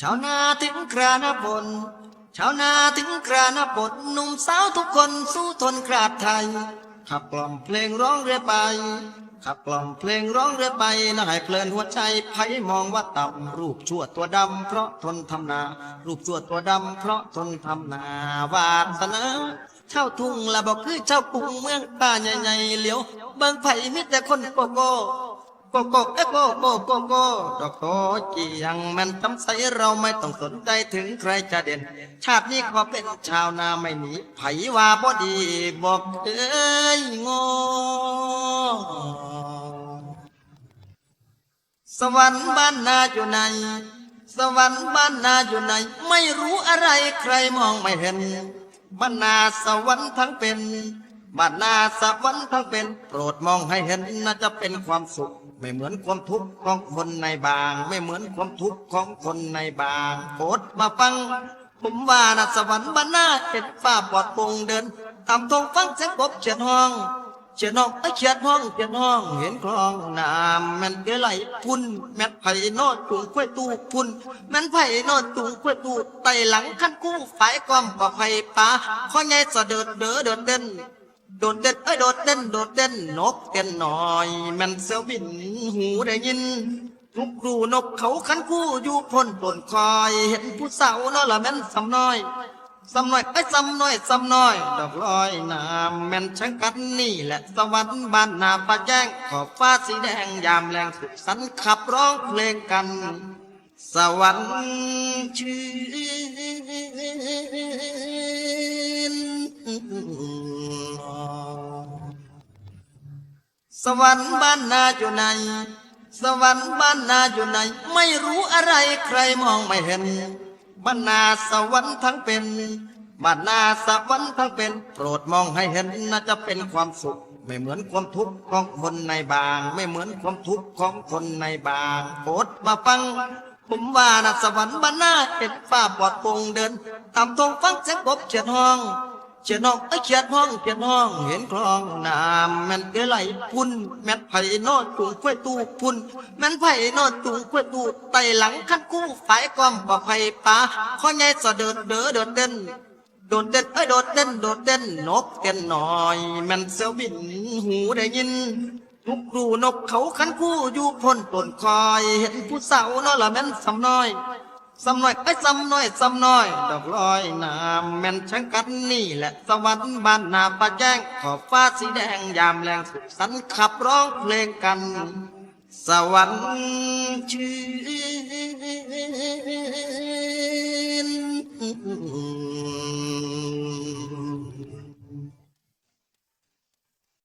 ชาวนาถึงกรานบนชาวนาถึงกรานบนหนุ่มสาวทุกคนสู้ทนกราดไทย ขับกล่อมเพลงร้องเรื่อยไป ขับกล่อมเพลงร้องเรื่อยไปน่าให้เพลินหัวใจไผมองว่าต่ำรูปชั่วตัวดำเพราะทนทำนา รูปชั่วตัวดำเพราะทนทำนาวาสนาเช่าทุ่งละบอกคือเช่ากรุงเมืองป่าใหญ่ๆเหลียว เบิ่งไผ่มีแต่คนโกโก้ กโก้เอ้ยโกโก้โกโก้ดอกโตจียังแมันทำใสเราไม่ต้องสนใจถึงใครจะเด่น ชาตินี้ขอเป็นชาวนาไม่หนีไผว่าบ่ดีบอกเอ้ยโงอสวรรค์บ้านนาอยู่ไหนสวรรค์บ้านนาอยู่ไหน ไม่รู้อะไรใครมองไม่เห็นบ้านนาสวรรค์ทั้งเป็น บ้านนาสวรรค์ทั้งเป็นโปรดมองให้เห็นน่าจะเป็นความสุข ไม่เหมือนความทุกข์ของคนในบาง ไม่เหมือนความทุกข์ของคนในบางโปรดมาฟังผมว่านะสวรรค์บ้านนาเห็นฟ้าปอดปงเดินตามทงฟังเสียงกบเฉียดห้องเฉียดห้องไอเฉียดห้องเฉียดห้องเห็นคลองน้ำแมันเกลไหลพุ่นแม่นไผ่นอดจุงกล้วยตูพุ่นแม่นไผ่นอดจุงกล้วยตูไต่หลังขั้นกู้ฝ่ายกอมกว่าไผ่ป่าข้อใหญ่สะเดิดเด้อเดินเด่น โดดเด่นเอ้ยโดดเด่นโดดเด่นนกเต้นหน่อยแมันเสียวบินหูได้ยินทุกรูนกเขาขันคู่อยู่พ้นต้นคอย เห็นผู้สาวนั่นละแม่นสำน้อยสำน้อยไอ้สำน้อยสำน้อย ดอกลอยน้ำแม่นช่างกันนี่แหละสวรรค์บ้านนาปะแจ้งขอบฟ้าสีแดงยามแรงสุขสันต์ขับร้องเพลงกัน สวรรค์ชื่น สวรรค์บ้านนาอยู่ไหน สวรรค์บ้านนาอยู่ไหน ไม่รู้อะไรใครมองไม่เห็นบ้านนาสวรรค์ทั้งเป็นบ้านนาสวรรค์ทั้งเป็น โปรดมองให้เห็นน่าจะเป็นความสุข ไม่เหมือนความทุกข์ของคนในบาง ไม่เหมือนความทุกข์ของคนในบางโปรดมาฟังผมว่านะสวรรค์บ้านนาเห็นฟ้าปอดปงเดินตามทงฟังเสียงกบเฉียดห้อง เฉียดห้องไอ้เฉียดห้องเฉียดห้อง เห็นคลองน้ำแม่นเกไหลพุ่นแม่นไผ่นอดจุงกล้วยตู้พุ่นแม่นไผ่นอดจุงกล้วยตู้ไต่หลังขั้นกู้ฝ่ายกอมกว่ไผ่ป่าข้อใหญ่สะเดิดเด้อเดินเด่นโดดเด่นเอ้ยโดดเด่นโดดเด่นนกเต้นหน่อยแมันเสียวบินหูได้ยินทุกรูนกเขาขันคู่อยู่พ้นต้นคอย เห็นผู้สาวนั่นละแม่นสำน้อย สำน้อยไอ้สำน้อยสำน้อย ดอกลอยน้ำแม่นช่างกันนี่แหละสวรรค์บ้านนาปะแจ้ง ขอบฟ้าสีแดงยามแรงสุขสันขับร้องเพลงกัน สวรรค์ชื่น